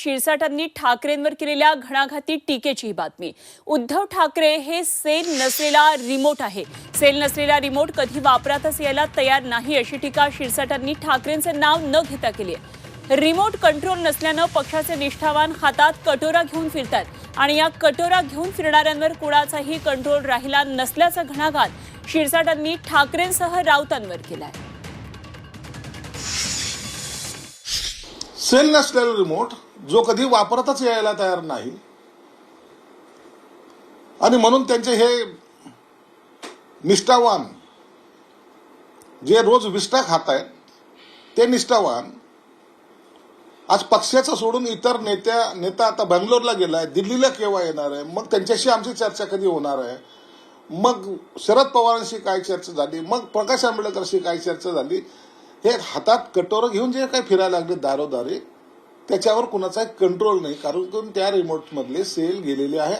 शिरसाटांनी ठाकरेंवर केलेल्या घणाघाती टीकेची ही बातमी. उद्धव ठाकरे हे सेल नसलेला रिमोट आहे. सेल नसलेला रिमोट कधी वापरातच यायला तयार नाही अशी टीका शिरसाटांनी ठाकरेंचं नाव न घेता केली आहे. रिमोट कंट्रोल नसल्यानं पक्षाचे निष्ठावान हातात कटोरा घेऊन फिरतात आणि या कटोरा घेऊन फिरणाऱ्यांवर कुणाचाही कंट्रोल राहिला नसल्याचा घणाघात शिरसाटांनी ठाकरेंसह राऊतांवर आहे सेल नसलेला रिमोट जो कधी वापरतच यायला तयार नाही. आणि म्हणून त्यांचे हे निष्ठावान जे रोज विष्ठा खात आहेत ते निष्ठावान आज पक्षाचं सोडून इतर नेत्या नेता आता बंगलोरला गेलाय दिल्लीला केव्हा येणार आहे? मग त्यांच्याशी आमची चर्चा कधी होणार आहे? मग शरद पवारांशी काय चर्चा झाली? मग प्रकाश आंबेडकरशी काय चर्चा झाली? हे हातात कटोरं घेऊन जे काही फिरायला लागले दारोदारी त्याच्यावर कुणाचा कंट्रोल नाही कारण त्या रिमोट मधले सेल गेलेले आहे.